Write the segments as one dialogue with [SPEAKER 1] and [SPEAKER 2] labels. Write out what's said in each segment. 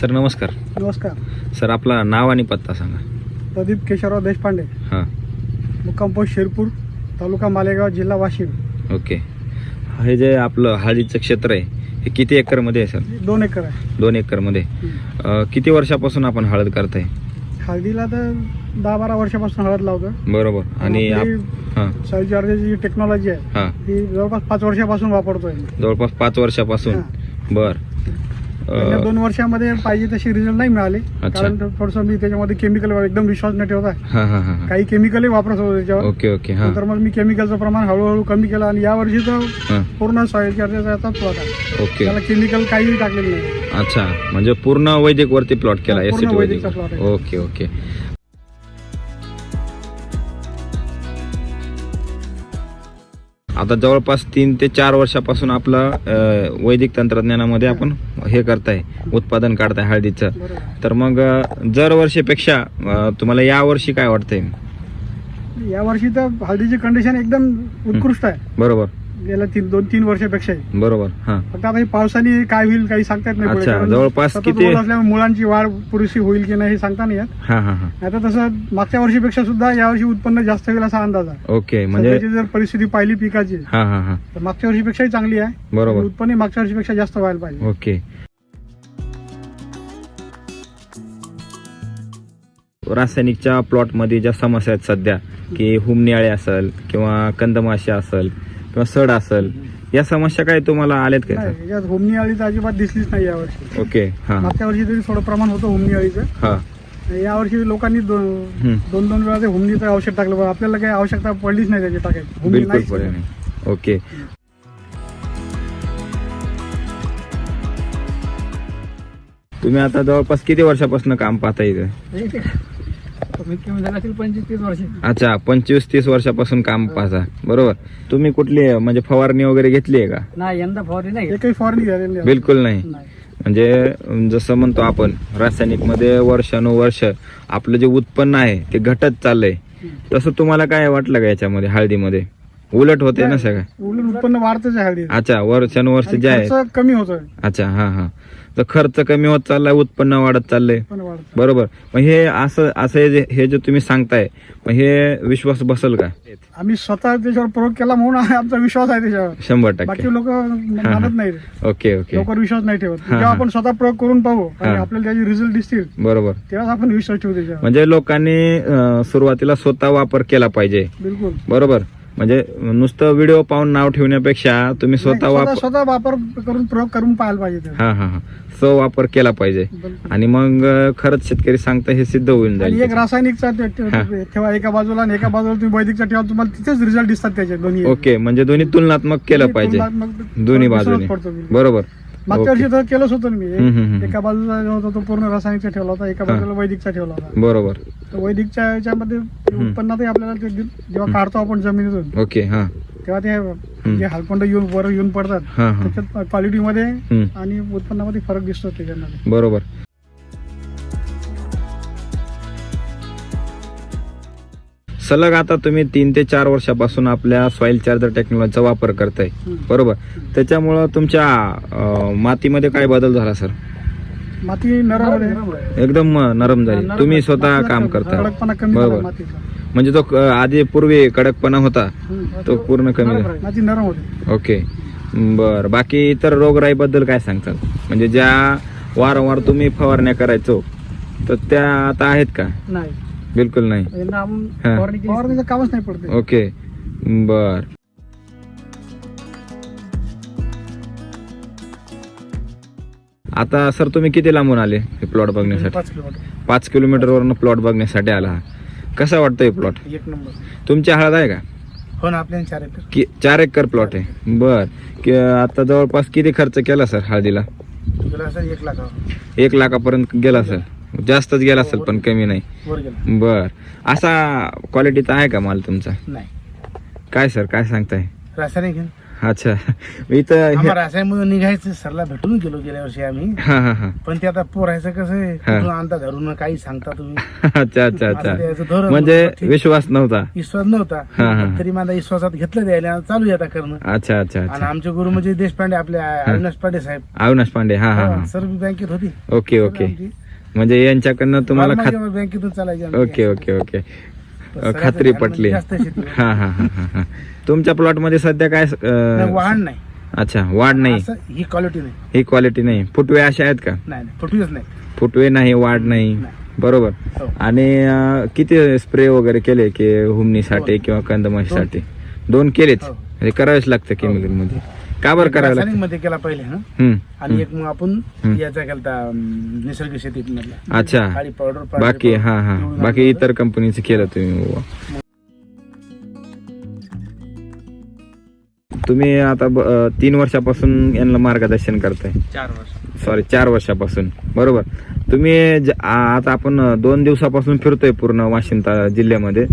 [SPEAKER 1] Sir नमस्कार.
[SPEAKER 2] नमस्कार.
[SPEAKER 1] Sir आपला नाव आणि पत्ता सांगा.
[SPEAKER 2] प्रदीप केशवराव देशपांडे.
[SPEAKER 1] हां.
[SPEAKER 2] मुक्काम पोस्ट शिरपूर तालुका मालेगाव जिल्हा वाशिम.
[SPEAKER 1] ओके. हे जे आपलं हळदीचं क्षेत्र आहे हे किती एकरमध्ये आहे सर?
[SPEAKER 2] दोन एकर आहे.
[SPEAKER 1] दोन एकरमध्ये. अं, किती वर्षापासून आपण हळद करताय?
[SPEAKER 2] हळदीला तर दहा बारा वर्षापासून हळद लावतो
[SPEAKER 1] बरोबर. आणि आप- हां.
[SPEAKER 2] जी टेक्नॉलॉजी आहे
[SPEAKER 1] हां.
[SPEAKER 2] ती जवळपास पाच वर्षापासून वापरतोय.
[SPEAKER 1] जवळपास पाच वर्षापासून. बर.
[SPEAKER 2] दोन वर्षामध्ये पाहिजे तसे रिझल्ट नाही मिळाले.
[SPEAKER 1] अच्छा.
[SPEAKER 2] कारण थोडस मी त्याच्यामध्ये केमिकल एकदम विश्वास न ठेवता
[SPEAKER 1] हां हां हां हां.
[SPEAKER 2] काही केमिकलही वापरत होतो त्याच्यावर.
[SPEAKER 1] ओके ओके हां.
[SPEAKER 2] नंतर मग मी केमिकलचं प्रमाण हळूहळू कमी केलं आणि या वर्षी तर
[SPEAKER 1] हां.
[SPEAKER 2] पूर्ण सॉईल चार्जेस येतात प्लॉट
[SPEAKER 1] ओके.
[SPEAKER 2] त्याला केमिकल काहीही टाकलेलं नाही.
[SPEAKER 1] अच्छा म्हणजे पूर्ण वैदिक वरती प्लॉट केला एस
[SPEAKER 2] वैदिकचा plot आहे.
[SPEAKER 1] Okay okay. आता जवळपास तीन ते चार वर्षापासून आपलं वैदिक तंत्रज्ञानामध्ये आपण हे करताय उत्पादन काढताय हळदीचं. तर मग दर वर्षीपेक्षा तुम्हाला या वर्षी काय वाटतंय?
[SPEAKER 2] या वर्षी तर हळदीची कंडिशन एकदम उत्कृष्ट आहे.
[SPEAKER 1] बरोबर.
[SPEAKER 2] गेल्या तीन दोन तीन वर्षापेक्षा
[SPEAKER 1] बरोबर हा.
[SPEAKER 2] फक्त आता हे पावसाने काय होईल काही सांगता येत नाही पुढे.
[SPEAKER 1] अच्छा,
[SPEAKER 2] कारण
[SPEAKER 1] जवळपास
[SPEAKER 2] सतत
[SPEAKER 1] किती-
[SPEAKER 2] असल्यामुळे मुलांची वाढ पुरेशी होईल की नाही हे सांगता नाही येत.
[SPEAKER 1] हा हा हा.
[SPEAKER 2] आता तसं मागच्या वर्षीपेक्षा सुद्धा यावर्षी उत्पन्न जास्त होईल असा अंदाज आहे.
[SPEAKER 1] ओके म्हणजे
[SPEAKER 2] सध्याची जर परिस्थिती पाहिली पिकाची
[SPEAKER 1] हा हा हा.
[SPEAKER 2] तर मागच्या वर्षीपेक्षाही चांगली आहे.
[SPEAKER 1] बरोबर.
[SPEAKER 2] उत्पन्न मागच्या वर्षीपेक्षा जास्त व्हायला पाहिजे.
[SPEAKER 1] ओके. रासायनिकच्या प्लॉटमध्ये ज्या समस्या आहेत सध्या की हुमणी असेल किंवा कंदमाशी असेल किंवा सड असेल या समस्या काय तुम्हाला आल्यात का?
[SPEAKER 2] नाही, याच्यात होमनी अळी तर अजिबात दिसलीच नाही यावर्षी.
[SPEAKER 1] ओके हा.
[SPEAKER 2] मागच्या वर्षी तरी थोडं प्रमाण होतं होमनी अळीचं.
[SPEAKER 1] हा.
[SPEAKER 2] यावर्षी लोकांनी दो-
[SPEAKER 1] हम्म.
[SPEAKER 2] दोन दोन वेळा ते हुमणीचं औषध टाकलं. पण आपल्याला काही आवश्यकता पडलीच नाही त्याची टाकायची.
[SPEAKER 1] बिलकुल
[SPEAKER 2] नाहीच.
[SPEAKER 1] पडेल नाही. ओके. तुम्ही आता जवळपास किती वर्षापासून काम पाहता इथे?
[SPEAKER 2] कमीत कमी झालं असेल पंचवीस तीस वर्ष.
[SPEAKER 1] अच्छा पंचवीस तीस वर्षापासून काम पाहता. बरोबर. तुम्ही कुठली म्हणजे फवारणी वगैरे घेतली आहे का?
[SPEAKER 2] नाही यंदा फवारणी नाही एकही फवारणी झालेली नाही.
[SPEAKER 1] बिलकुल नाही.
[SPEAKER 2] नाही.
[SPEAKER 1] म्हणजे जसं म्हणतो आपण रासायनिकमध्ये वर्षानुवर्ष आपलं जे उत्पन्न आहे ते घटत चाललंय. तसं तुम्हाला काय वाटलं का याच्यामध्ये हळदीमध्ये? उलट होते ना सगळं.
[SPEAKER 2] उलट उत्पन्न वाढतच आहे हळदी
[SPEAKER 1] अच्छा वर्षानुवर्ष जे आहे.
[SPEAKER 2] खर्च कमी होतोय.
[SPEAKER 1] अच्छा हा हा. तर खर्च कमी होत चाललाय उत्पन्न वाढत चाललंय. बरोबर. मग हे असं असं हे जे तुम्ही सांगताय मग हे विश्वास बसल का?
[SPEAKER 2] आम्ही स्वतः त्याच्यावर प्रयोग केला म्हणून आमचा विश्वास आहे त्याच्यावर.
[SPEAKER 1] शंभर टक्के.
[SPEAKER 2] बाकी लोक मानत नाही
[SPEAKER 1] ओके ओके.
[SPEAKER 2] लवकर विश्वास नाही ठेवत. जेव्हा. आपण स्वतः प्रयोग करून पाहू आणि. आपल्याला त्याचे रिझल्ट दिसतील
[SPEAKER 1] बरोबर.
[SPEAKER 2] तेव्हाच आपण विश्वास ठेवू त्याच्यावर.
[SPEAKER 1] म्हणजे लोकांनी सुरुवातीला स्वतः वापर केला पाहिजे.
[SPEAKER 2] बिलकुल.
[SPEAKER 1] बरोबर. म्हणजे नुसतं व्हिडिओ पाहून नाव ठेवण्यापेक्षा तुम्ही स्वतः वापर
[SPEAKER 2] स्वतः वापर करून प्रयोग करून पाहायला पाहिजे ते.
[SPEAKER 1] हा हा हा वापर केला पाहिजे
[SPEAKER 2] बिलकुल.
[SPEAKER 1] आणि मग अं, खरंच शेतकरी सांगता हे सिद्ध होऊन
[SPEAKER 2] आणि एक
[SPEAKER 1] जाईल
[SPEAKER 2] रासायनिकचा ते- ते-. ठेवा एका बाजूला आणि एका बाजूला तुम्ही वैदिकचा ठेवा तुम्हाला तिथेच रिझल्ट दिसतात त्याचे दोन्ही
[SPEAKER 1] ओके म्हणजे दोन्ही तुलनात्मक केलं पाहिजे
[SPEAKER 2] तुलनात्मक
[SPEAKER 1] दोन्ही बाजूने
[SPEAKER 2] पडतो बिलकुल.
[SPEAKER 1] बरोबर
[SPEAKER 2] मागच्या. वर्षी तर केलंच होतं ना मी. एका बाजूला जो होता तो पूर्ण रासायनिकचा ठेवला होता एका. बाजूला वैदिकचा ठेवला होता.
[SPEAKER 1] बरोबर.
[SPEAKER 2] तर वैदिकच्या याच्यामध्ये उत्पन्नातही आपल्याला ते जेव्हा काढतो आपण जमिनीतून
[SPEAKER 1] ओके हा.
[SPEAKER 2] तेव्हा ते जे हालपंड येऊन वर येऊन पडतात त्याच्यात क्वालिटीमध्ये आणि उत्पन्नामध्ये फरक दिसतो त्याच्यामध्ये.
[SPEAKER 1] बरोबर. सलग आता तुम्ही तीन ते चार वर्षापासून आपल्या सॉइल चार्जर टेक्नॉलॉजीचा वापर करताय. बरोबर? त्याच्यामुळं तुमच्या अं, मातीमध्ये काय बदल झाला सर?
[SPEAKER 2] माती नरम.
[SPEAKER 1] एकदम अं, नरम झाली.
[SPEAKER 2] नरम
[SPEAKER 1] तुम्ही. स्वतः
[SPEAKER 2] मातीला
[SPEAKER 1] काम करता.
[SPEAKER 2] कडकपणा कमी झाला
[SPEAKER 1] बरोबर.
[SPEAKER 2] मातीचा.
[SPEAKER 1] म्हणजे तो अं, आधी पूर्वी कडकपणा होता.
[SPEAKER 2] हम्म.
[SPEAKER 1] तो पूर्ण कमी झाला.
[SPEAKER 2] माती नरम होते.
[SPEAKER 1] ओके. बर. बाकी इतर रोगराई बद्दल काय सांगतात म्हणजे ज्या वारंवार तुम्ही फवारण्या करायचो तर त्या आता आहेत का?
[SPEAKER 2] नाही.
[SPEAKER 1] बिलकुल नाही.
[SPEAKER 2] यांना
[SPEAKER 1] हा.
[SPEAKER 2] फवारणीचं कामच नाही पडते
[SPEAKER 1] ओके. बर. आता सर तुम्ही किती लांबून आले हे प्लॉट बघण्यासाठी?
[SPEAKER 2] पाच किलोमीटर.
[SPEAKER 1] पाच किलोमीटर वरून प्लॉट बघण्यासाठी आला. हा कसा वाटतोय प्लॉट
[SPEAKER 2] एक नंबर.
[SPEAKER 1] तुमची हळद आहे का?
[SPEAKER 2] हो ना आपल्या चार एकर.
[SPEAKER 1] कि चार एकर प्लॉट आहे. बर. कि- आता जवळपास किती खर्च केला सर हळदीला?
[SPEAKER 2] एक लाख
[SPEAKER 1] एक लाखापर्यंत गेला असेल जास्तच गेला असेल पण कमी नाही.
[SPEAKER 2] वर गेला.
[SPEAKER 1] बर. असा क्वालिटीचा आहे का माल तुमचा?
[SPEAKER 2] नाही.
[SPEAKER 1] काय सर काय सांगताय?
[SPEAKER 2] रासायनिक आहे.
[SPEAKER 1] अच्छा. इथं हे-
[SPEAKER 3] आम्हाला रासायनमधून निघायचं सरला भेटून गेलो गेल्या वर्षी आम्ही.
[SPEAKER 1] हा हा हा.
[SPEAKER 3] पण ते आता पोरायचं कसं आहे
[SPEAKER 1] हा.
[SPEAKER 3] कुठून आणता धरून काही सांगता तुम्ही.
[SPEAKER 1] अच्छा अच्छा
[SPEAKER 3] असं
[SPEAKER 1] अच्छा.
[SPEAKER 3] धोरण
[SPEAKER 1] म्हणजे
[SPEAKER 3] होतं.
[SPEAKER 1] विश्वास नव्हता.
[SPEAKER 3] विश्वास नव्हता.
[SPEAKER 1] हा.
[SPEAKER 3] तरी माझा विश्वासात घेतलं द्यायला चालू आहे आता करणं.
[SPEAKER 1] अच्छा अच्छा
[SPEAKER 3] आणि
[SPEAKER 1] अच्छा.
[SPEAKER 3] आमचे गुरु म्हणजे देशपांडे आपले अविनाश पांडे साहेब.
[SPEAKER 1] अविनाश पांडे हा हा हा
[SPEAKER 3] सर्व बँकेत होती.
[SPEAKER 1] Okay okay.
[SPEAKER 3] आमची.
[SPEAKER 1] म्हणजे यांच्याकडनं तुम्हाला खात
[SPEAKER 3] बँकेतून चालायची आमची.
[SPEAKER 1] Okay okay okay.
[SPEAKER 3] सगळ्याचं
[SPEAKER 1] खात्री पटली.
[SPEAKER 3] जास्त शेती.
[SPEAKER 1] हा हा हा हा हा. तुमच्या प्लॉटमध्ये सध्या काय
[SPEAKER 3] नाही, वाहन नाही.
[SPEAKER 1] अच्छा वाढ नाही.
[SPEAKER 3] असं ही क्वालिटी नाही.
[SPEAKER 1] ही क्वालिटी नाही. फुटवे अशा आहेत का?
[SPEAKER 3] नाही नाही
[SPEAKER 1] फुटवे नाही वाढ नाही.
[SPEAKER 3] नाही.
[SPEAKER 1] बरोबर.
[SPEAKER 3] हो.
[SPEAKER 1] आणि अं, किती स्प्रे वगैरे केले की हुमणीसाठी किंवा कंदमाशीसाठी दोन. केलेच
[SPEAKER 3] हो.
[SPEAKER 1] म्हणजे करावेच लागतं केमिकलमध्ये. का बरं
[SPEAKER 3] रासायनिक
[SPEAKER 1] लागतं
[SPEAKER 3] मध्ये केला पहिले
[SPEAKER 1] हम्म,
[SPEAKER 3] आणि एक मग आपण. याचा केलता अं, निसर्ग शेतीत मधला
[SPEAKER 1] अच्छा
[SPEAKER 3] काळी पावडर
[SPEAKER 1] बाकी हा हा. बाकी इतर कंपनीचं केलं तुम्ही बुवा. तुम्ही आता ब- अं, तीन वर्षापासून यांना मार्गदर्शन करताय.
[SPEAKER 3] चार वर्ष.
[SPEAKER 1] सॉरी चार वर्षापासून. बरोबर. तुम्ही ज- आ- आता आपण अं, दोन दिवसापासून फिरतोय पूर्ण वाशिम ता- जिल्ह्यामध्ये.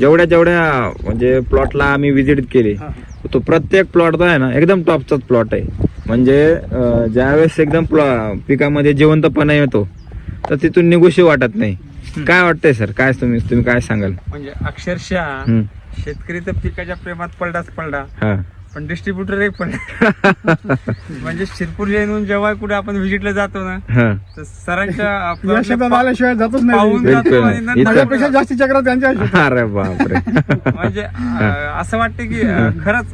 [SPEAKER 1] जेवढ्या जेवढ्या म्हणजे प्लॉटला आम्ही व्हिजिट केली
[SPEAKER 3] हा.
[SPEAKER 1] तो प्रत्येक प्लॉट आहे ना एकदम टॉपचाच प्लॉट आहे. म्हणजे ज्यावेळेस एकदम प्लॉ- पिकामध्ये जिवंतपणा येतो तर तिथून निघूशी वाटत नाही. काय वाटतंय सर? काय तुम्ही तुम्ही काय सांगाल?
[SPEAKER 4] म्हणजे अक्षरशः. शेतकरी तर पिकाच्या प्रेमात पडलाच पडला.
[SPEAKER 1] हा.
[SPEAKER 4] पण डिस्ट्रीब्युटर एक पडला म्हणजे शिरपूर येऊन जेव्हा कुठे आपण व्हिजिटला जातो ना तर सरांच्या
[SPEAKER 2] जातच
[SPEAKER 4] पाहून
[SPEAKER 2] नाही. माझ्यापेक्षा जास्ती चक्र त्यांच्या शेतात.
[SPEAKER 1] अरे बापरे.
[SPEAKER 4] म्हणजे असं वाटतं की खरंच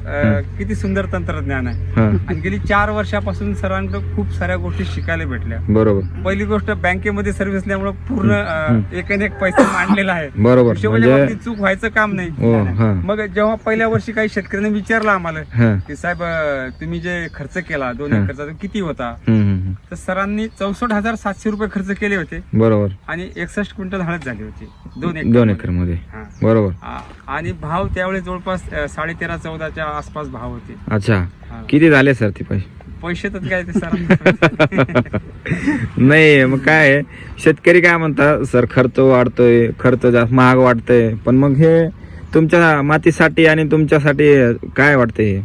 [SPEAKER 4] किती सुंदर तंत्रज्ञान आहे. आणि गेली चार वर्षापासून सरांकडे खूप साऱ्या गोष्टी शिकायला भेटल्या.
[SPEAKER 1] बरोबर.
[SPEAKER 4] पहिली गोष्ट बँकेमध्ये सर्व्हिस असल्यामुळे पूर्ण अं, एक पैसा मांडलेला आहे.
[SPEAKER 1] बरोबर. म्हणजे
[SPEAKER 4] चूक व्हायचं काम नाही.
[SPEAKER 1] हा.
[SPEAKER 4] मग जेव्हा पहिल्या वर्षी काही शेतकऱ्यांनी विचारलं आम्हाला
[SPEAKER 1] हा.
[SPEAKER 4] की साहेब अं, तुम्ही जे खर्च केला दोन
[SPEAKER 1] हं.
[SPEAKER 4] एकरचा तो किती होता?
[SPEAKER 1] हम्म, हम्म,
[SPEAKER 4] तर सरांनी चौसष्ट हजार सातशे रुपये खर्च केले होते.
[SPEAKER 1] हम्म. बरोबर.
[SPEAKER 4] आणि एकसष्ट क्विंटल हळद झाली होती. दोन
[SPEAKER 1] दोन
[SPEAKER 4] एकर
[SPEAKER 1] एकरमध्ये.
[SPEAKER 4] हा.
[SPEAKER 1] बरोबर.
[SPEAKER 4] आ- आणि भाव त्यावेळेस जवळपास अं, साडेतेरा चौदाच्या आसपास भाव होते.
[SPEAKER 1] अच्छा.
[SPEAKER 4] हा.
[SPEAKER 1] किती झाले सर ती पैसे?
[SPEAKER 4] पैसे तर काय ते सर
[SPEAKER 1] नाही मग काय आहे, शेतकरी काय म्हणतात सर खर्च वाढतोय खर्च जास्त महाग वाटतोय पण मग हे तुमच्या मातीसाठी आणि तुमच्यासाठी काय वाटतंय हे?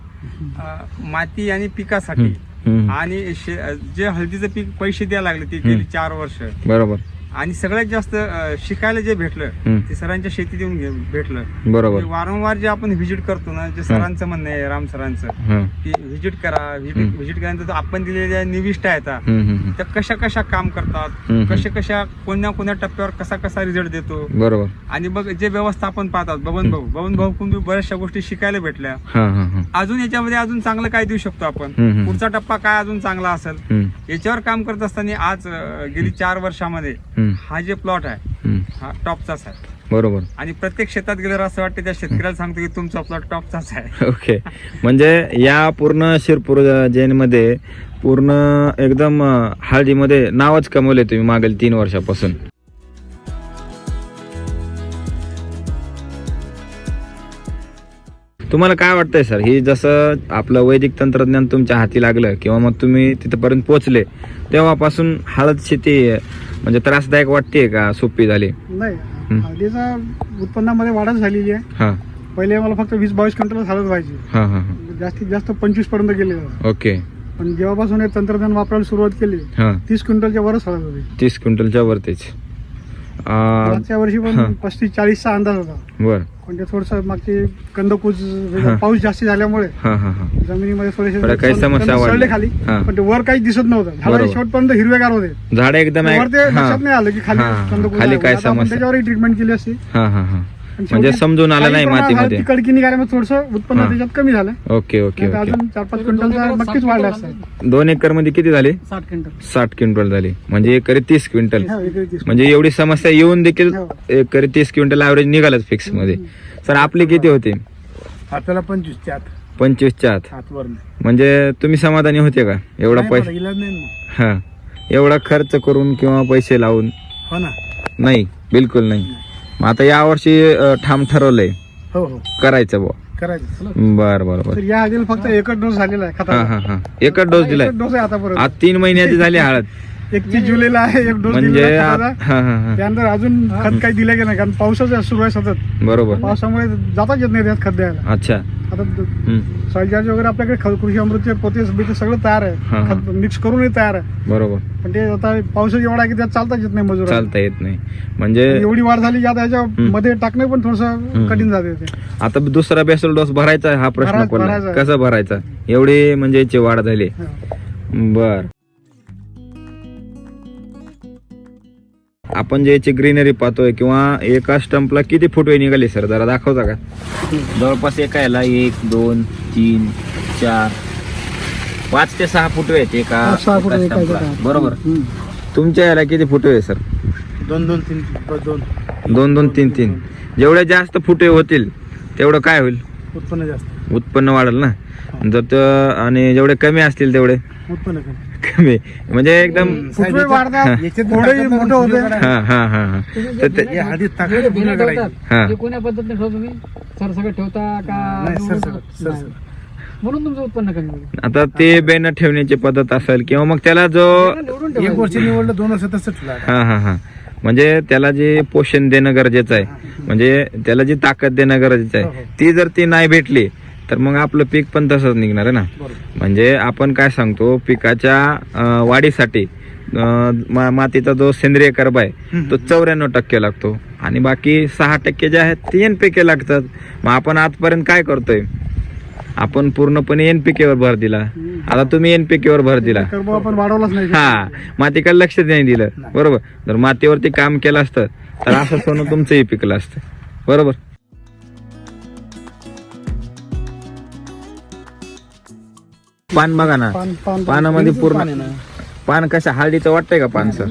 [SPEAKER 4] माती आणि पिकासाठी.
[SPEAKER 1] हम्म.
[SPEAKER 4] आणि शे- जे हळदीचं पीक पैसे द्यायला लागले ते गेली चार वर्ष.
[SPEAKER 1] बरोबर.
[SPEAKER 4] आणि सगळ्यात जास्त शिकायला जे भेटलं. ते सरांच्या शेतीत येऊन भेटलं.
[SPEAKER 1] बरोबर.
[SPEAKER 4] वारंवार जे आपण व्हिजिट करतो ना जे सरांचं म्हणणं आहे राम सरांचं की व्हिजिट करा व्हिजिट केल्यानंतर आपण दिलेल्या निविष्ट आहेत. त्या कशा कशा काम करतात. कशा कशा कोण्या कोण्या टप्प्यावर कसा कसा रिझल्ट देतो?
[SPEAKER 1] बरोबर.
[SPEAKER 4] आणि मग जे व्यवस्थापन पाहतात बबन भाऊ बबन भाऊ बी बऱ्याचशा गोष्टी शिकायला भेटल्या. अजून याच्यामध्ये अजून चांगलं काय देऊ शकतो आपण. पुढचा टप्पा काय अजून चांगला असेल? याच्यावर काम करत असताना आज गेली चार वर्षामध्ये हा जे प्लॉट आहे. हा टॉपचाच आहे.
[SPEAKER 1] बरोबर.
[SPEAKER 4] आणि प्रत्येक शेतात गेल्यावर असं वाटतं त्या शेतकऱ्याला सांगतो की तुमचा प्लॉट टॉपचाच आहे.
[SPEAKER 1] ओके म्हणजे या पूर्ण शिरपूर जैनमध्ये पूर्ण एकदम हळदीमध्ये नावच कमवले तुम्ही मागील तीन वर्षापासून. तुम्हाला काय वाटतंय सर? ही जसं आपलं वैदिक तंत्रज्ञान तुमच्या हाती लागलं किंवा मग तुम्ही तिथपर्यंत पोहोचले तेव्हापासून हळद शेती म्हणजे त्रासदायक वाटते का? सोपी झाली.
[SPEAKER 2] नाही.
[SPEAKER 1] हम्म.
[SPEAKER 2] उत्पन्नामध्ये वाढच झालेली आहे.
[SPEAKER 1] हा.
[SPEAKER 2] पहिले मला फक्त वीस बावीस क्विंटल व्हायची.
[SPEAKER 1] हा हा हा.
[SPEAKER 2] जास्तीत जास्त पंचवीसपर्यंत गेले
[SPEAKER 1] ओके.
[SPEAKER 2] पण जेव्हापासून हे तंत्रज्ञान वापरायला सुरुवात केली
[SPEAKER 1] हा.
[SPEAKER 2] तीस क्विंटलच्या वरच हळद होती.
[SPEAKER 1] तीस क्विंटलच्या वरतीच. आ,
[SPEAKER 2] मागच्या वर्षी
[SPEAKER 1] हा.
[SPEAKER 2] पण पस्तीस चाळीसचा अंदाज होता.
[SPEAKER 1] बर.
[SPEAKER 2] पण ते थोडस मागचे कंदकूज
[SPEAKER 1] हा.
[SPEAKER 2] पाऊस जास्त झाल्यामुळे
[SPEAKER 1] हा हा हा
[SPEAKER 2] जमिनीमध्ये थोडेसे
[SPEAKER 1] काही समस्या वाढल्या.
[SPEAKER 2] सडले खाली
[SPEAKER 1] हा.
[SPEAKER 2] पण ते वर काही दिसत नव्हतं झाड
[SPEAKER 1] बरोबर.
[SPEAKER 2] शेवटपर्यंत हिरवेगार होते
[SPEAKER 1] झाड एकदम
[SPEAKER 2] वर ते लक्षात नाही आलं की खाली
[SPEAKER 1] हा,
[SPEAKER 2] कंदकूज
[SPEAKER 1] खाली
[SPEAKER 2] आहे.
[SPEAKER 1] काय
[SPEAKER 2] आता आपण
[SPEAKER 1] समस्या
[SPEAKER 2] त्याच्यावरही ट्रीटमेंट केली असती
[SPEAKER 1] हा हा हा म्हणजे समजून आलं नाही मातीमध्ये.
[SPEAKER 2] कडकी निघाल्यामुळे थोडस उत्पन्न. त्याच्यात कमी झालं.
[SPEAKER 1] Okay okay okay.
[SPEAKER 2] अजून चार पाच क्विंटलचा नक्कीच वाढला असता
[SPEAKER 1] दोन एकरमध्ये किती झाले?
[SPEAKER 2] साठ क्विंटल.
[SPEAKER 1] साठ क्विंटल झाले. म्हणजे एकरी तीस क्विंटल.
[SPEAKER 2] हा, एकरी तीस.
[SPEAKER 1] म्हणजे एवढी समस्या येऊन देखील
[SPEAKER 2] हो.
[SPEAKER 1] एकरी तीस क्विंटल ऍव्हरेज निघालच फिक्समध्ये. सर आपले किती होते?
[SPEAKER 3] आपल्याला पंचवीस च्या आत.
[SPEAKER 1] पंचवीसच्या आत. म्हणजे तुम्ही समाधानी होते का? एवढा पैसा. हा. एवढा खर्च करून किंवा पैसे लावून?
[SPEAKER 3] हो ना.
[SPEAKER 1] नाही. बिलकुल नाही. मग आता यावर्षी अं, ठाम ठरवलंय.
[SPEAKER 3] हो हो.
[SPEAKER 1] करायचं बुवा.
[SPEAKER 3] करायचं चला.
[SPEAKER 1] बर बर बर.
[SPEAKER 2] तर या फक्त एकच डोस झालेला आहे
[SPEAKER 1] हा
[SPEAKER 2] खताचा
[SPEAKER 1] हा हा. एकच डोस दिलाय
[SPEAKER 2] एकच डोस आहे आतापर्यंत.
[SPEAKER 1] आज तीन महिन्याची झाली हळद.
[SPEAKER 2] एकतीस जुलैला आहे एक डोस
[SPEAKER 1] म्हणजे
[SPEAKER 2] दिलेला खताचा.
[SPEAKER 1] हा हा हा.
[SPEAKER 2] त्यानंतर अजून खत काही दिलं गेलं नाही कारण पावसाचं सुरू आहे सतत.
[SPEAKER 1] बरोबर.
[SPEAKER 2] पावसामुळे जाताच येत नाही त्यात खत द्यायला.
[SPEAKER 1] अच्छा.
[SPEAKER 2] आता
[SPEAKER 1] हम्म,
[SPEAKER 2] सॉइल चार्ज वगैरे आपल्याकडे ख- कृषी अमृतचे पोते बिते सगळं तयार
[SPEAKER 1] हा,
[SPEAKER 2] आहे.
[SPEAKER 1] हा.
[SPEAKER 2] खत मिक्स करूनही तयार आहे.
[SPEAKER 1] बरोबर.
[SPEAKER 2] पण ते आता पाऊसच एवढा आहे की त्यात चालताच येत नाही मजूर
[SPEAKER 1] चालता येत नाही. म्हणजे
[SPEAKER 2] एवढी वाढ झाली की आता याच्या मध्ये टाकणे पण थोडस कठीण जाते ते.
[SPEAKER 1] आता दुसरा बेसल डोस भरायचा हा प्रश्न
[SPEAKER 2] भरायचा-
[SPEAKER 1] पडला.
[SPEAKER 2] भरायचा.
[SPEAKER 1] कसा भरायचा? एवढी म्हणजे याची वाढ झाली.
[SPEAKER 2] हा.
[SPEAKER 1] बर. आपण जे याची ग्रीनरी पाहतोय किंवा एका स्टंपला किती फुटवे निघाली सर जरा दाखवता का? जवळपास एका याला एक दोन तीन चार पाच ते सहा फुटवे आहेत एका
[SPEAKER 2] सहा फुटवे
[SPEAKER 1] एका
[SPEAKER 2] एका
[SPEAKER 1] स्टंपला.
[SPEAKER 2] याच्यात.
[SPEAKER 1] बरोबर.
[SPEAKER 2] हम्म.
[SPEAKER 1] तुमच्या याला किती फुटवे आहे सर
[SPEAKER 3] दोन दोन तीन दोन.
[SPEAKER 1] दोन दोन तीन तीन. जेवढे जास्त फुटवे होतील तेवढं काय होईल?
[SPEAKER 3] उत्पन्न जास्त.
[SPEAKER 1] उत्पन्न वाढेल ना? जर त- आणि जेवढे कमी असतील तेवढे.
[SPEAKER 3] उत्पन्न कमी.
[SPEAKER 1] कमी. म्हणजे एकदम
[SPEAKER 2] फुटवे वाढतात
[SPEAKER 3] याच्यात
[SPEAKER 2] थोडे मोठे होते.
[SPEAKER 1] हा हा हा हा. तर ते-
[SPEAKER 3] हे हळदीत ताकद पूर्ण करायची.
[SPEAKER 1] हा.
[SPEAKER 5] ते कोण्या पद्धतीने ठेवता तुम्ही? सरसकट ठेवता का
[SPEAKER 3] नाही
[SPEAKER 5] निवडून-
[SPEAKER 3] सरसकट सरसकट
[SPEAKER 5] नाही. म्हणून तुमचं उत्पन्न कमी होईल.
[SPEAKER 1] आता ते बेन ठेवण्याची पद्धत असेल किंवा मग त्याला जो
[SPEAKER 5] निवडून
[SPEAKER 3] एक
[SPEAKER 5] ठेवायचं.
[SPEAKER 3] वर्ष निवडलं दोन वर्ष तसं ठेवलं
[SPEAKER 1] हा हा हा. म्हणजे त्याला जे पोषण देणं गरजेचं आहे. म्हणजे त्याला जी ताकद देणं गरजेचं
[SPEAKER 3] हो,
[SPEAKER 1] आहे
[SPEAKER 3] हो.
[SPEAKER 1] ती जर ती नाही भेटली तर मग आपलं पीक पण तसंच निघणार आहे ना? म्हणजे आपण काय सांगतो पिकाच्या वाढीसाठी मा- मातीचा जो सेंद्रिय कर्ब आहे तो चौऱ्याण्णव टक्के लागतो. आणि बाकी सहा टक्के जे आहेत ते एनपीके लागतात. मग आपण आजपर्यंत काय करतोय? आपण पूर्णपणे एनपीके वर भर दिला. आता तुम्ही एनपीके वर भर दिला. हा मातीकडे लक्ष नाही दिलं. बरोबर? जर मातीवरती काम केलं असतं तर असं सोनं तुमचंही पिकलं असतं. बरोबर? पान बघा ना.
[SPEAKER 2] पान पान
[SPEAKER 1] पानामध्ये
[SPEAKER 3] पान
[SPEAKER 1] पूर्ण. पान कशा हळदीचं वाटतंय का पान सर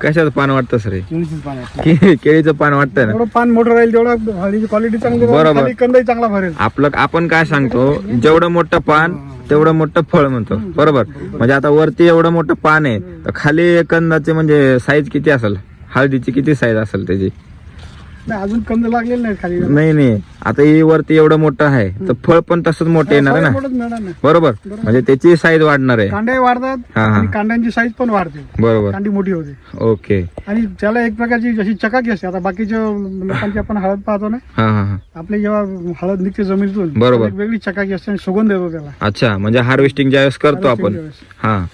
[SPEAKER 1] कशाचं पान वाटतं सर हे?
[SPEAKER 3] केळीचीच पान
[SPEAKER 1] के- केळीचं पान वाटतंय ना?
[SPEAKER 2] पान मोठं राहील तेवढं हळदीची क्वालिटी चांगली राहील,
[SPEAKER 1] बरोबर.
[SPEAKER 2] खाली कंदही चांगला भरेल.
[SPEAKER 1] आपलं आपण काय सांगतो जेवढं मोठं पान तेवढं मोठं फळ म्हणतो. बरोबर? म्हणजे आता वरती एवढं मोठं पान आहे तर खाली कंदाचे म्हणजे साईज किती असेल? हळदीची किती साईज असेल त्याची?
[SPEAKER 2] नाही अजून कंद लागलेले नाही खाली.
[SPEAKER 1] नाही नाही. आता ही वरती एवढं मोठं आहे. तर फळ पण तसंच मोठं येणार आहे ना?
[SPEAKER 2] मोठंच मिळणार नाही.
[SPEAKER 1] बरोबर. म्हणजे त्याची साईज वाढणार आहे.
[SPEAKER 2] कांड्याही वाढतात
[SPEAKER 1] हा, हा.
[SPEAKER 2] आणि कांड्यांची साईज पण वाढते.
[SPEAKER 1] बरोबर.
[SPEAKER 2] कांडी मोठी होते.
[SPEAKER 1] ओके.
[SPEAKER 2] आणि त्याला एक प्रकारची जशी चकाकी असते. आता बाकीच्या लोकांची आपण हळद पाहतो ना
[SPEAKER 1] हा हा हा.
[SPEAKER 2] आपली जेव्हा हळद निघते जमिनीतून
[SPEAKER 1] बरोबर.
[SPEAKER 2] एक वेगळी चकाकी असते आणि सुगंध येतो त्याला.
[SPEAKER 1] अच्छा म्हणजे हार्वेस्टिंग ज्यावेळेस करतो आपण.
[SPEAKER 2] Harvesting ज्यावेळेस.
[SPEAKER 1] हा.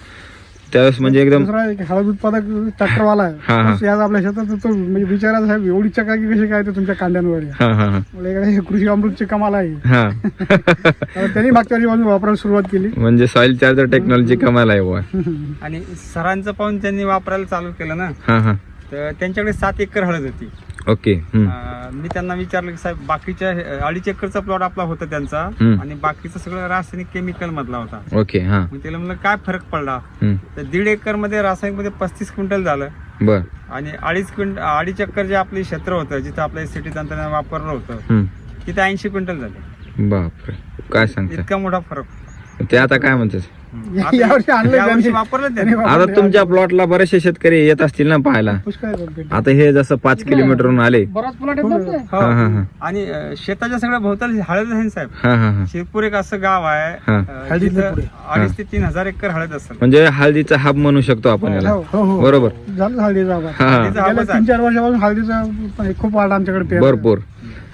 [SPEAKER 1] त्यावेळेस म्हणजे एकदम
[SPEAKER 2] दुसरा एक हळद उत्पादक ट्रॅक्टरवाला
[SPEAKER 1] हा, हा.
[SPEAKER 2] आहे आज आपल्या शेतात तो म्हणजे विचारा साहेब एवढी चकाकी कशी काय ते तुमच्या कांद्यांवर आहे.
[SPEAKER 1] हा हा हा.
[SPEAKER 2] इकडे हे कृषी अमृतची कमाल आहे.
[SPEAKER 1] हा.
[SPEAKER 2] त्यांनी मागच्या वर्षी वापरायला सुरुवात केली.
[SPEAKER 1] म्हणजे सॉइल चार्जर टेक्नॉलॉजी कमाल आहे बुवा.
[SPEAKER 4] आणि सरांचं पाहून त्यांनी वापरायला चालू केलं ना.
[SPEAKER 1] हा हा.
[SPEAKER 4] तर त्यांच्याकडे सात एकर हळद होती.
[SPEAKER 1] ओके हम्म.
[SPEAKER 4] अं, मी त्यांना विचारलं की साहेब बाकीच्या हे- अडीच एकरचा प्लॉट आपला होता त्यांचा
[SPEAKER 1] हम्म.
[SPEAKER 4] आणि बाकीचं सगळं रासायनिक केमिकल मधला होता.
[SPEAKER 1] ओके हा.
[SPEAKER 4] मग त्याला म्हणलं काय फरक पडला. तर दीड एकरमध्ये रासायनिकमध्ये पस्तीस क्विंटल झालं.
[SPEAKER 1] बर.
[SPEAKER 4] आणि अडीच क्विंट अडीच एकर जे आपले क्षेत्र होतं जिथं आपल्या सिटी तंत्रज्ञान वापरलं होतं. तिथे ऐंशी क्विंटल झाले.
[SPEAKER 1] बापरे. काय सांगता?
[SPEAKER 4] इतका मोठा फरक.
[SPEAKER 1] ते आता काय म्हणतात?
[SPEAKER 2] यावर्षी आणलंय
[SPEAKER 4] यावर्षी
[SPEAKER 2] त्यांनी.
[SPEAKER 4] वापरलं त्यांनी
[SPEAKER 1] आता तुमच्या प्लॉटला बरेचसे शेतकरी येत असतील ना पाहायला
[SPEAKER 2] पुष्कळ.
[SPEAKER 1] आता हे जसं पाच किलोमीटरहून आले
[SPEAKER 5] बराच प्लॉट आहेत ना आपले.
[SPEAKER 4] हो.
[SPEAKER 1] हा हा हा
[SPEAKER 4] आणि अं, शेताच्या सगळ्या भोवताली हळद आहे ना साहेब
[SPEAKER 1] हा हा हा
[SPEAKER 4] शिरपूर एक असं गाव आहे
[SPEAKER 1] हा.
[SPEAKER 4] अं,
[SPEAKER 3] हळदीतलं
[SPEAKER 4] जिथं
[SPEAKER 3] पुढे.
[SPEAKER 4] अडीच ते तीन हजार एकर हळद असेल
[SPEAKER 1] म्हणजे हळदीचा हब म्हणू शकतो आपण याला
[SPEAKER 2] हो, हो, हो.
[SPEAKER 1] बरोबर
[SPEAKER 2] झालं हळदीचा आवाज
[SPEAKER 1] हा
[SPEAKER 4] हळदीचा
[SPEAKER 2] गेल्या
[SPEAKER 4] आवाज आहे.
[SPEAKER 2] तीन चार वर्षापासून हळदीचा पण खूप वाढ आमच्याकडे.
[SPEAKER 1] भरपूर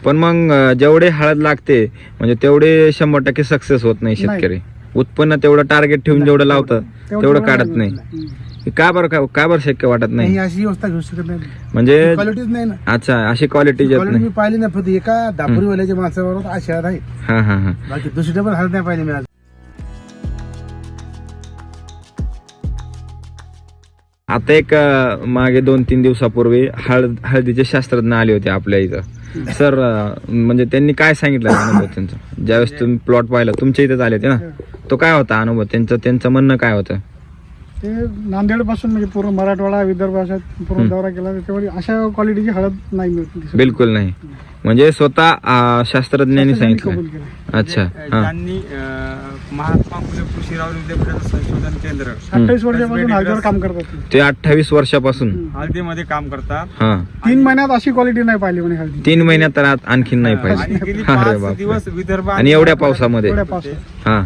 [SPEAKER 1] पण मग अं, जेवढे हळद लागते म्हणजे तेवढे शंभर टक्के सक्सेस होत नाही शेतकरी उत्पन्न तेवढं टार्गेट ठेवून जेवढं लावतं तेवढं काढत नाही. का बरं का का बरं शक्य वाटत
[SPEAKER 3] नाही?
[SPEAKER 1] नाही
[SPEAKER 3] अशी व्यवस्था घेऊ शकत नाही.
[SPEAKER 1] म्हणजे
[SPEAKER 3] क्वालिटीच नाही ना.
[SPEAKER 1] अच्छा अशी क्वालिटी येत
[SPEAKER 3] क्वालिटी
[SPEAKER 1] नाही.
[SPEAKER 3] मी पाहिली नाही फक्त एका दापोरीवाल्याच्या माणसाबरोबर अशी हळद आहे
[SPEAKER 1] हा हा हा.
[SPEAKER 3] बाकी दुसरी पण हळद नाही पाहिली मी आज.
[SPEAKER 1] आता एक अं, मागे दोन तीन दिवसापूर्वी हळद हळदीचे शास्त्रज्ञ आले होते आपल्या इथं. सर अं, म्हणजे त्यांनी काय सांगितलं अनुभव त्यांचा? ज्यावेळेस तुम्ही प्लॉट पाहिला तुमच्या इथेच आले होते ना? तो काय होता अनुभव? त्यांचं त्यांचं म्हणणं काय होतं?
[SPEAKER 2] ते नांदेडपासून म्हणजे पूर्ण मराठवाडा विदर्भात पूर्ण दौरा केला. त्याच्यावर अशा क्वालिटीची हळद नाही मिळत.
[SPEAKER 1] बिलकुल नाही. म्हणजे स्वतः अं, शास्त्रज्ञांनी सांगितलं
[SPEAKER 2] कबूल केलं
[SPEAKER 1] अच्छा
[SPEAKER 4] म्हणजे,
[SPEAKER 1] हा.
[SPEAKER 4] अं, महात्मा फुले कृषीराव विद्यापीठाचं संशोधन केंद्र.
[SPEAKER 2] अठ्ठावीस वर्षापासून हळदीवर काम करतात ते.
[SPEAKER 1] ते अठ्ठावीस वर्षापासून.
[SPEAKER 4] हळदीमध्ये काम करतात.
[SPEAKER 1] हा.
[SPEAKER 2] तीन महिन्यात अशी क्वालिटी नाही पाहिली म्हणे हळदी.
[SPEAKER 1] तीन महिन्यात तर आत आणखीन नाही
[SPEAKER 4] आणि
[SPEAKER 1] पाहिजे
[SPEAKER 4] गेली
[SPEAKER 1] अरे
[SPEAKER 4] पाच
[SPEAKER 1] बापरे.
[SPEAKER 4] दिवस विदर्भ
[SPEAKER 1] आणि एवढ्या पावसामध्ये.
[SPEAKER 2] एवढ्या पावसात.
[SPEAKER 1] हा.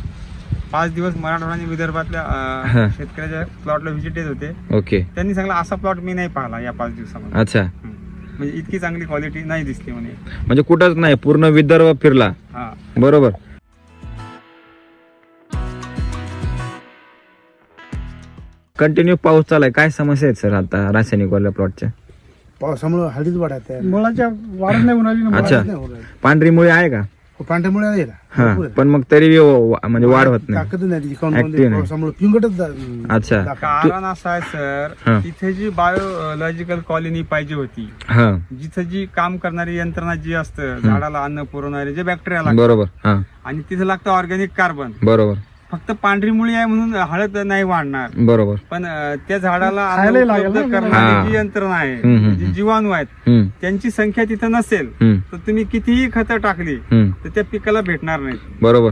[SPEAKER 4] पाच दिवस मराठवाडा आणि विदर्भातल्या अं. शेतकऱ्याच्या प्लॉटला व्हिजिट येत होते.
[SPEAKER 1] ओके.
[SPEAKER 4] त्यांनी सांगला असा प्लॉट मी नाही पाहिला या पाच दिवसामध्ये.
[SPEAKER 1] अच्छा.
[SPEAKER 4] हम्म. म्हणजे इतकी चांगली क्वालिटी नाही दिसली म्हणे.
[SPEAKER 1] म्हणजे कुठंच नाही पूर्ण विदर्भ फिरला.
[SPEAKER 4] हा.
[SPEAKER 1] बरोबर. कंटिन्यू पाऊस चालाय. काय समस्या आहेत सर आता रासायनिक वाल्या प्लॉटच्या
[SPEAKER 3] पावसामुळे हळदीच वाढत आहे.
[SPEAKER 2] मुळाच्या वाढ नाही होणार
[SPEAKER 1] अच्छा. पांढरी आहे का?
[SPEAKER 3] पांढऱ्यामुळे आहे ना.
[SPEAKER 1] हा
[SPEAKER 3] भरपूर आहे.
[SPEAKER 1] पण मग तरी वा- म्हणजे वाढ होत नाही
[SPEAKER 3] ताकद नाही त्याची काऊन
[SPEAKER 1] Active नाही.
[SPEAKER 3] पावसामुळे पिंगटच जा-
[SPEAKER 1] अच्छा
[SPEAKER 3] दाखव.
[SPEAKER 4] कारण असं आहे
[SPEAKER 1] हा.
[SPEAKER 4] सर तिथे जी बायोलॉजिकल कॉलनी पाहिजे होती
[SPEAKER 1] हा
[SPEAKER 4] जिथं जी काम करणारी यंत्रणा जी असतं झाडाला अन्न पुरवणारे जे बॅक्टेरिया लागतात
[SPEAKER 1] बरोबर हा
[SPEAKER 4] आणि तिथे लागतं ऑर्गॅनिक कार्बन
[SPEAKER 1] बरोबर
[SPEAKER 4] फक्त पांढरी मुळी आहे म्हणून हळद नाही वाढणार.
[SPEAKER 1] बरोबर.
[SPEAKER 4] पण अं, त्या झाडाला अन्न
[SPEAKER 2] खायलाही लागेल
[SPEAKER 4] उपलब्ध
[SPEAKER 2] ना.
[SPEAKER 4] करणारी
[SPEAKER 1] हा.
[SPEAKER 4] जी यंत्रणा
[SPEAKER 1] हम्म,
[SPEAKER 4] आहे जी
[SPEAKER 1] हम्म.
[SPEAKER 4] जीवाणू आहेत
[SPEAKER 1] हम्म.
[SPEAKER 4] त्यांची संख्या तिथं नसेल
[SPEAKER 1] हम्म.
[SPEAKER 4] तर तुम्ही कितीही खतं टाकली
[SPEAKER 1] हम्म.
[SPEAKER 4] तर त्या पिकाला भेटणार नाहीत.
[SPEAKER 1] बरोबर.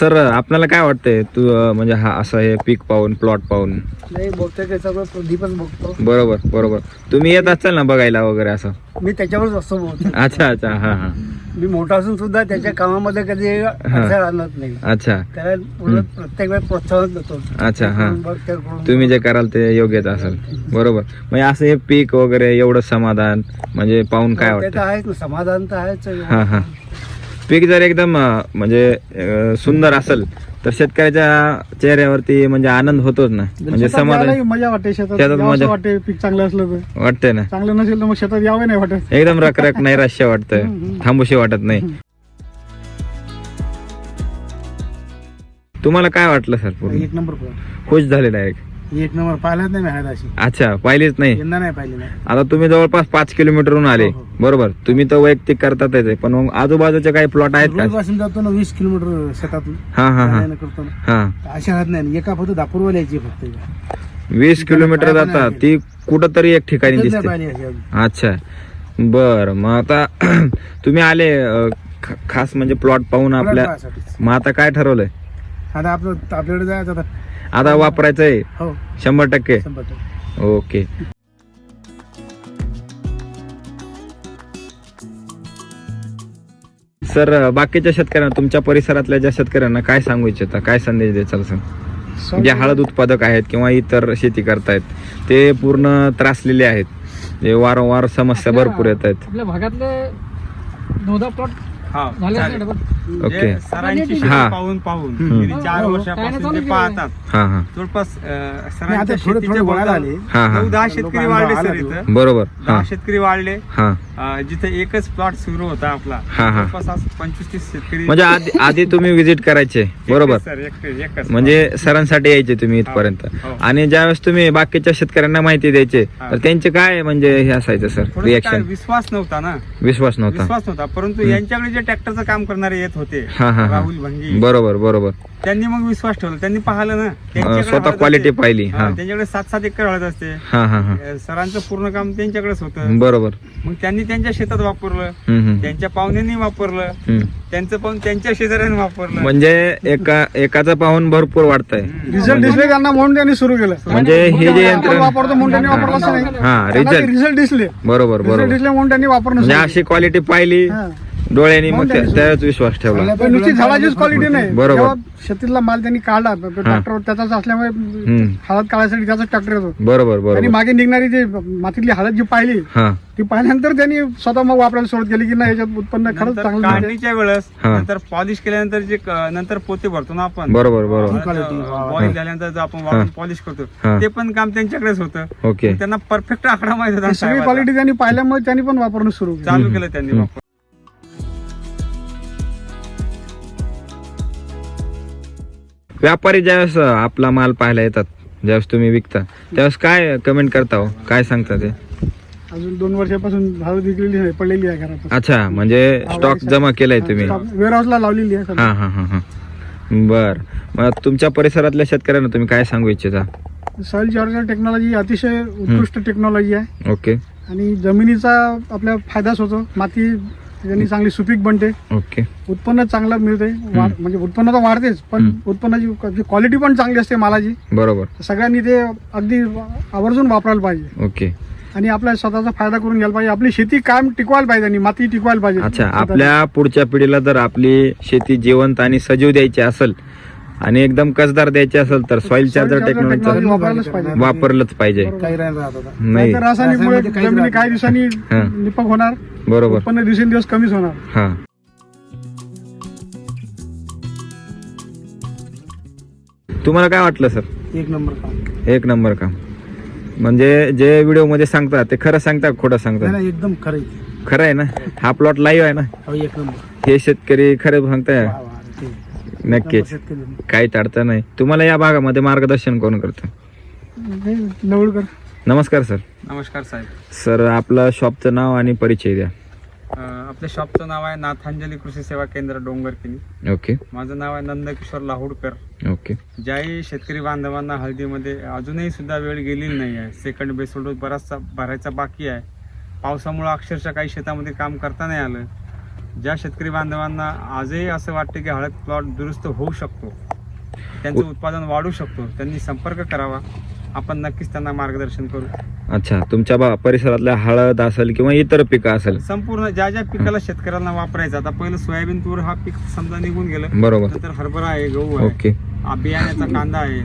[SPEAKER 1] सर आपल्याला काय वाटतंय? तू अं, म्हणजे हा असं हे पीक पाहून प्लॉट पाहून.
[SPEAKER 6] नाही बघतोय ते सगळं प्रदीपच बघतो.
[SPEAKER 1] बरोबर बरोबर. तुम्ही येत असाल ना बघायला वगैरे असं?
[SPEAKER 6] मी त्याच्यावरच असतो
[SPEAKER 1] अच्छा अच्छा हा हा.
[SPEAKER 6] मी मोठा असून सुद्धा त्याच्या कामामध्ये कधी अडथळा आणत नाही.
[SPEAKER 1] अच्छा.
[SPEAKER 6] त्याला उलट प्रत्येक वेळेस प्रोत्साहन देतो.
[SPEAKER 1] अच्छा हा.
[SPEAKER 6] बघ, ते करून
[SPEAKER 1] तुम्ही जे कराल ते योग्यच असेल. बरोबर. म्हणजे असं हे पीक वगैरे एवढं समाधान म्हणजे पाहून काय
[SPEAKER 6] ते तर
[SPEAKER 1] वाटतं
[SPEAKER 6] आहेच ना समाधान तर आहेच
[SPEAKER 1] हा हा. पीक जर एकदम म्हणजे सुंदर असेल तर शेतकऱ्याच्या चेहऱ्यावरती म्हणजे आनंद होतोच ना. म्हणजे
[SPEAKER 2] शेतात
[SPEAKER 1] समाधान
[SPEAKER 2] मजा वाटते शेतात
[SPEAKER 1] शेतात
[SPEAKER 2] यावंसं
[SPEAKER 1] मजा.
[SPEAKER 2] वाटते पीक चांगलं असलं तर.
[SPEAKER 1] वाटतंय ना.
[SPEAKER 2] चांगलं नसेल तर मग शेतात यावं नाही वाटत.
[SPEAKER 1] एकदम रखरख नैराश्य वाटतंय. थांबूशी वाटत नाही. तुम्हाला काय वाटलं सर पूर्ण?
[SPEAKER 3] एक नंबर
[SPEAKER 1] खुश झालेला आहे
[SPEAKER 3] एक नंबर पाहिलाच नाही हळद अशी.
[SPEAKER 1] अच्छा पाहिलीच नाही.
[SPEAKER 3] यंदा नाही पाहिली नाही
[SPEAKER 1] आता तुम्ही जवळपास पाच किलोमीटरहून आले.
[SPEAKER 3] हो, हो.
[SPEAKER 1] बरोबर. तुम्ही तर वैयक्तिक करतातच आहे पण मग आजूबाजूचे काही प्लॉट आहेत का?
[SPEAKER 3] पासून जातो ना वीस किलोमीटर शेतातून.
[SPEAKER 1] हा हा हा.
[SPEAKER 3] जाण्यायेणं करतो ना.
[SPEAKER 1] हा.
[SPEAKER 3] तर अशी हळद नाही. एका फक्त दापूरवाली यायची फक्त.
[SPEAKER 1] वीस किलोमीटर जाता ती कुठंतरी एक ठिकाणी
[SPEAKER 3] नाही
[SPEAKER 1] दिसते.
[SPEAKER 3] पाहिली अशी अजून.
[SPEAKER 1] अच्छा. बर मग आता तुम्ही आले अं, ख- खास म्हणजे प्लॉट पाहून
[SPEAKER 3] प्लॉट
[SPEAKER 1] आपल्या
[SPEAKER 3] पाहायसाठीच.
[SPEAKER 1] मग आता काय ठरवलंय?
[SPEAKER 3] आता आपलं आपल्याकडे जायचं आता
[SPEAKER 1] आता वापरायचंय?
[SPEAKER 3] हो.
[SPEAKER 1] शंभर टक्के?
[SPEAKER 3] शंभर टक्के.
[SPEAKER 1] ओके. सर बाकीच्या शेतकऱ्यांना तुमच्या परिसरातल्या ज्या शेतकऱ्यांना काय सांगू इच्छिता? काय संदेश द्याल? सर जे हळद उत्पादक आहेत किंवा इतर शेती करतायत ते पूर्ण त्रासलेले आहेत. जे वारंवार समस्या भरपूर येत आहेत
[SPEAKER 5] आपल्या भागातले नोदा प्लॉट
[SPEAKER 4] हा
[SPEAKER 5] झाले
[SPEAKER 4] चालेल.
[SPEAKER 5] डबल?
[SPEAKER 1] ओके.
[SPEAKER 4] जे सरांची शेती
[SPEAKER 1] हा.
[SPEAKER 4] पाहून पाहून
[SPEAKER 1] हम्म.
[SPEAKER 4] गेली चार
[SPEAKER 5] हो,
[SPEAKER 4] वर्षापासून
[SPEAKER 5] काय
[SPEAKER 4] ते पाहतात.
[SPEAKER 1] हा हा.
[SPEAKER 4] जवळपास अं,
[SPEAKER 3] नाही,
[SPEAKER 4] सरांच्या
[SPEAKER 3] थोडे
[SPEAKER 4] शेतीचे
[SPEAKER 3] थोडे आले.
[SPEAKER 1] हा हा.
[SPEAKER 4] नऊ दहा शेतकरी वाढले सर. इथं.
[SPEAKER 1] बरोबर. हा.
[SPEAKER 4] दहा शेतकरी वाढले.
[SPEAKER 1] हा.
[SPEAKER 4] अं, जिथे एकच प्लॉट सुरू होता आपला.
[SPEAKER 1] हा, हा.
[SPEAKER 4] जवळपास आज पंचवीस तीस शेतकरी
[SPEAKER 1] म्हणजे आधी आधी तुम्ही विजिट करायचे. बरोबर
[SPEAKER 4] एकच सर एकच एकच
[SPEAKER 1] म्हणजे सरांसाठी यायचे तुम्ही इथपर्यंत.
[SPEAKER 4] हो.
[SPEAKER 1] आणि ज्यावेळेस तुम्ही बाकीच्या शेतकऱ्यांना माहिती द्यायचे
[SPEAKER 4] हा.
[SPEAKER 1] तर त्यांचे काय म्हणजे हे असायचं सर?
[SPEAKER 4] थोडंसं काय
[SPEAKER 1] रिएक्शन
[SPEAKER 4] विश्वास नव्हता ना.
[SPEAKER 1] विश्वास नव्हता.
[SPEAKER 4] विश्वास नव्हता. परंतु यांच्याकडे जे ट्रॅक्टरचं काम करणारे येत होते
[SPEAKER 1] हा, हा, हा.
[SPEAKER 4] राहुल भंगी.
[SPEAKER 1] बरोबर बरोबर.
[SPEAKER 4] त्यांनी मग विश्वास ठेवला. त्यांनी पाहिलं ना त्यांच्याकडे
[SPEAKER 1] स्वतः
[SPEAKER 4] हळद
[SPEAKER 1] quality
[SPEAKER 4] असते.
[SPEAKER 1] पाहिली,
[SPEAKER 4] हा,
[SPEAKER 1] हा.
[SPEAKER 4] त्यांच्याकडे सात सात एकर हळद असते.
[SPEAKER 1] हा हा हा.
[SPEAKER 4] अं, सरांचं पूर्ण काम त्यांच्याकडेच होतं.
[SPEAKER 1] बरोबर.
[SPEAKER 4] मग त्यांनी त्यांच्या शेतात वापरलं.
[SPEAKER 1] हम्म, हम्म,
[SPEAKER 4] त्यांच्या पाहुण्यांनी वापरलं.
[SPEAKER 1] हम्म.
[SPEAKER 4] त्यांचं पाहून त्यांच्या शेजाऱ्यांनी वापरलं.
[SPEAKER 1] म्हणजे एका एकाचा पाहून भरपूर वाढतंय.
[SPEAKER 2] रिझल्ट दिसले त्यांना म्हणून त्यांनी सुरू केलं.
[SPEAKER 1] म्हणजे हे जे
[SPEAKER 2] आपण
[SPEAKER 1] यंत्र
[SPEAKER 2] वापरतो म्हणून त्यांनी वापरलं असं नाही.
[SPEAKER 1] हा रिझल्ट
[SPEAKER 2] रिझल्ट दिसले.
[SPEAKER 1] बरोबर
[SPEAKER 2] रिझल्ट
[SPEAKER 1] बरोबर.
[SPEAKER 2] दिसले म्हणून त्यांनी वापरणं
[SPEAKER 1] म्हणजे
[SPEAKER 2] सुरू
[SPEAKER 1] अशी क्वालिटी पाहिली.
[SPEAKER 2] हा.
[SPEAKER 1] डोळ्यानी मग
[SPEAKER 2] म्हणून
[SPEAKER 1] त्या-
[SPEAKER 2] त्यांनी
[SPEAKER 1] त्यावेळेस विश्वास ठेवला.
[SPEAKER 2] पण नुसती झाडाचीच क्वालिटी नाही.
[SPEAKER 1] बरोबर.
[SPEAKER 2] जेव्हा शेतीतला माल त्यांनी काढला ट्रॅक्टर त्याचाच असल्यामुळे
[SPEAKER 1] हम्म.
[SPEAKER 2] हळद काढायसाठी त्याचा ट्रॅक्टर येतो.
[SPEAKER 1] बरोबर बरोबर.
[SPEAKER 2] मागे निघणारी जे मातीतली हळद जी पाहिली
[SPEAKER 1] हा.
[SPEAKER 2] ती पाहिल्यानंतर त्यांनी स्वतः मग वापरायला सुरुवात केली की नाही याच्यात उत्पन्न खरंच
[SPEAKER 4] नंतर
[SPEAKER 2] चांगलं.
[SPEAKER 4] काढणीच्या वेळेस
[SPEAKER 1] हा.
[SPEAKER 4] नंतर पॉलिश केल्यानंतर जे क- नंतर पोते भरतो ना आपण.
[SPEAKER 1] बरोबर बरोबर.
[SPEAKER 4] बॉईल झाल्यानंतर जे आपण पॉलिश करतो
[SPEAKER 1] हा.
[SPEAKER 4] ते पण काम त्यांच्याकडेच होतं.
[SPEAKER 1] ओके.
[SPEAKER 4] त्यांना परफेक्ट आकडा माहीत होता
[SPEAKER 2] ही सगळी
[SPEAKER 4] साहेबाचा.
[SPEAKER 2] क्वालिटी त्यांनी पाहिल्यामुळे त्यांनी पण वापरणं सुरू केलं.
[SPEAKER 4] चालू केलं त्यांनी वापर
[SPEAKER 1] व्यापारी ज्यावेळेस आपला माल पाहायला येतात ज्यावेळेस तुम्ही विकता त्यावेळेस काय कमेंट करता हो? काय सांगता ते?
[SPEAKER 2] अजून दोन वर्षापासून हळद विकलेली पडलेली आहे घरात
[SPEAKER 1] अच्छा म्हणजे स्टॉक जमा केलाय तुम्ही.
[SPEAKER 2] वेअर हाऊसला लावलेली आहे.
[SPEAKER 1] हा हा हा हा. बर. मग तुमच्या परिसरातल्या शेतकऱ्यांना तुम्ही काय सांगू इच्छिता?
[SPEAKER 2] सॉइल चार्जर टेक्नॉलॉजी अतिशय उत्कृष्ट टेक्नॉलॉजी आहे.
[SPEAKER 1] ओके.
[SPEAKER 2] आणि जमिनीचा आपल्या फायदाच होतो. माती त्यांनी चांगली सुपीक बनते.
[SPEAKER 1] ओके.
[SPEAKER 2] उत्पन्न चांगलं मिळते. म्हणजे उत्पन्न तर वाढतेच पण उत्पन्नाची क्वालिटी पण चांगली असते मालाची
[SPEAKER 1] बरोबर.
[SPEAKER 2] सगळ्यांनी ते अगदी आवर्जून वापरायला पाहिजे.
[SPEAKER 1] ओके.
[SPEAKER 2] आणि आपला स्वतःचा फायदा करून घ्यायला पाहिजे. आपली शेती कायम टिकवायला पाहिजे आणि माती टिकवायला पाहिजे.
[SPEAKER 1] अच्छा आपल्या पुढच्या पिढीला जर आपली शेती जिवंत आणि सजीव द्यायची असेल आणि एकदम कसदार द्यायची असेल तर सॉइल चार्जर
[SPEAKER 2] technology
[SPEAKER 1] टेक्नॉलॉजीचं
[SPEAKER 2] वापरायलाच पाहिजे.
[SPEAKER 1] वापरलंच पाहिजे.
[SPEAKER 3] काही राहत होता
[SPEAKER 1] नाही.
[SPEAKER 2] रासायनिकमुळे जमिनी काही दिवसांनी
[SPEAKER 1] हा.
[SPEAKER 2] निपक होणार.
[SPEAKER 1] बरोबर.
[SPEAKER 2] उत्पन्न दिवसेंदिवस कमीच होणार.
[SPEAKER 1] हा. तुम्हाला काय वाटलं सर?
[SPEAKER 3] एक नंबर काम.
[SPEAKER 1] एक नंबर काम. म्हणजे जे व्हिडिओमध्ये सांगतात ते खरं सांगतात खोटं
[SPEAKER 3] नाही
[SPEAKER 1] सांगतात?
[SPEAKER 3] नाही एकदम खरं
[SPEAKER 1] खरं आहे ना? हा प्लॉट लाईव्ह आहे ना?
[SPEAKER 3] हो एक नंबर.
[SPEAKER 1] हे शेतकरी खरं सांगताय. नक्कीच. काही अडचण नाही. तुम्हाला या भागामध्ये मार्गदर्शन कोण करतं?
[SPEAKER 2] हे नवळकर
[SPEAKER 1] नमस्कार सर.
[SPEAKER 4] नमस्कार साहेब.
[SPEAKER 1] सर आपलं शॉपचं नाव आणि परिचय द्या.
[SPEAKER 4] अं, आपल्या शॉपचं नाव आहे नाथांजली कृषी सेवा केंद्र डोंगरकिनी.
[SPEAKER 1] ओके.
[SPEAKER 4] माझं नाव आहे नंदकिशोर लाहोडकर.
[SPEAKER 1] ओके.
[SPEAKER 4] ज्याही शेतकरी बांधवांना हळदीमध्ये अजूनही सुद्धा वेळ गेलेली नाही आहे. सेकंड बेसोल डोस बराचसा भरायचा बाकी आहे. पावसामुळे अक्षरशः काही शेतामध्ये काम करता नाही आलं. ज्या शेतकरी बांधवांना आजही असं वाटतं की हळद प्लॉट दुरुस्त होऊ शकतो त्यांचं उत्पादन वाढू शकतो त्यांनी संपर्क करावा. आपण नक्कीच त्यांना मार्गदर्शन करू.
[SPEAKER 1] अच्छा तुमच्या बा परिसरातल्या हळद असेल किंवा इतर पिकं असेल.
[SPEAKER 4] संपूर्ण ज्या ज्या पिकाला शेतकऱ्यांना वापरायचं आता पहिलं सोयाबीन तूर हा पीक समजा निघून गेलं
[SPEAKER 1] बरोबर.
[SPEAKER 4] नंतर हरभरा आहे गहू आहे. आ, बियाण्याचा कांदा आहे.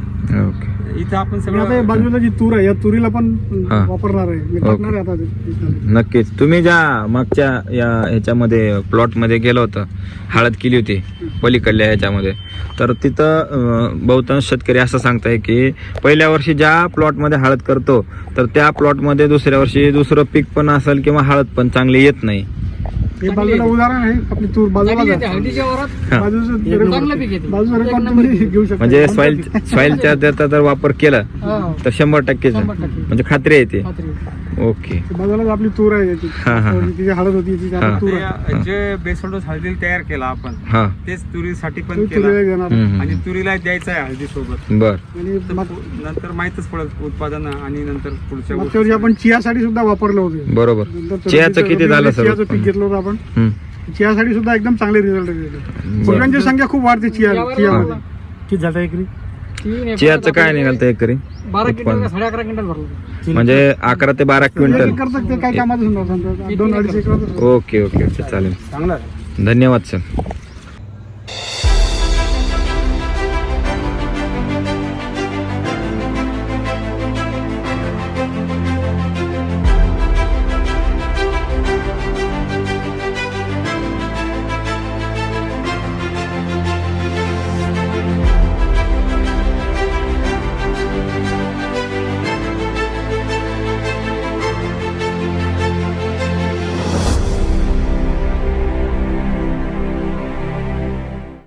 [SPEAKER 1] ओके.
[SPEAKER 4] इथं आपण
[SPEAKER 2] आणि आता हे
[SPEAKER 4] सगळं
[SPEAKER 2] बाजूला जी तूर आहे या तुरीला पण
[SPEAKER 1] हा.
[SPEAKER 2] वापरणार आहे. मी टाकणार आहे आता ते.
[SPEAKER 1] नक्कीच. तुम्ही ज्या मागच्या या ह्याच्यामध्ये प्लॉटमध्ये गेलो होतं हळद केली होती पलीकडल्या ह्याच्यामध्ये तर तिथं अं, बहुतांश शेतकरी असं सांगताय की पहिल्या वर्षी ज्या प्लॉटमध्ये हळद करतो तर त्या प्लॉटमध्ये दुसऱ्या वर्षी दुसरं पीक पण असेल किंवा हळद पण चांगली येत नाही.
[SPEAKER 2] हे बाजूला उदाहरण आहे आपली तूर बाजूला
[SPEAKER 5] चांगली येते
[SPEAKER 2] आहे.
[SPEAKER 5] हळदीच्या वरात.
[SPEAKER 2] बाजूचं
[SPEAKER 5] चांगलं पीक येते
[SPEAKER 2] बाजूचं
[SPEAKER 5] एक
[SPEAKER 2] रेकॉर्ड
[SPEAKER 5] नंबर
[SPEAKER 2] तुम्ही घेऊ शकता
[SPEAKER 1] म्हणजे सॉइल सॉइलच्या त्याचा जर वापर केला
[SPEAKER 5] हा.
[SPEAKER 1] तर शंभर टक्केच आहे.
[SPEAKER 5] शंभर टक्के.
[SPEAKER 1] म्हणजे खात्री येते
[SPEAKER 5] खात्री आहे.
[SPEAKER 1] ओके.
[SPEAKER 2] बाजूलाच आपली तूर आहे याची.
[SPEAKER 1] हा, हा, हा.
[SPEAKER 2] तिची हळद होती
[SPEAKER 1] हा.
[SPEAKER 2] तूर आहे.
[SPEAKER 4] ते जे बेसल डोस हळदी तयार केला आपण
[SPEAKER 1] हा.
[SPEAKER 4] तेच तुरीसाठी पण
[SPEAKER 2] ती तुरीला
[SPEAKER 4] केला
[SPEAKER 2] देणार.
[SPEAKER 1] हम्म,
[SPEAKER 4] आणि
[SPEAKER 1] हम्म.
[SPEAKER 4] तुरीला द्यायचं आहे हळदी सोबत
[SPEAKER 1] बर.
[SPEAKER 2] आणि माग-
[SPEAKER 4] नंतर माहितच पडत उत्पादन आणि नंतर पुढच्या
[SPEAKER 2] मागच्या वर्षी आपण चियासाठी सुद्धा वापरलं होतं.
[SPEAKER 1] बरोबर.
[SPEAKER 2] नंतर
[SPEAKER 1] चियाचं किती झालं सर?
[SPEAKER 2] चियाचं पीक घेतलं होतं आपण.
[SPEAKER 1] हम्म.
[SPEAKER 2] चियासाठी सुद्धा एकदम चांगले रिझल्ट
[SPEAKER 1] बरं.
[SPEAKER 2] संख्या खूप वाढते चिया चियामध्ये.
[SPEAKER 5] लावला.
[SPEAKER 3] किती झालं एकरी?
[SPEAKER 1] चियाचं काय
[SPEAKER 5] आपल्याला
[SPEAKER 1] निघालतं एकरी?
[SPEAKER 5] बारा क्विंटल साडे अकरा क्विंटल भरलं
[SPEAKER 1] म्हणजे अकरा ते बारा क्विंटल.
[SPEAKER 2] करतात ते काय कामात समजा दोन अडीच एकर
[SPEAKER 1] ओके ओके ओके चालेल.
[SPEAKER 3] चांगला.
[SPEAKER 1] धन्यवाद सर.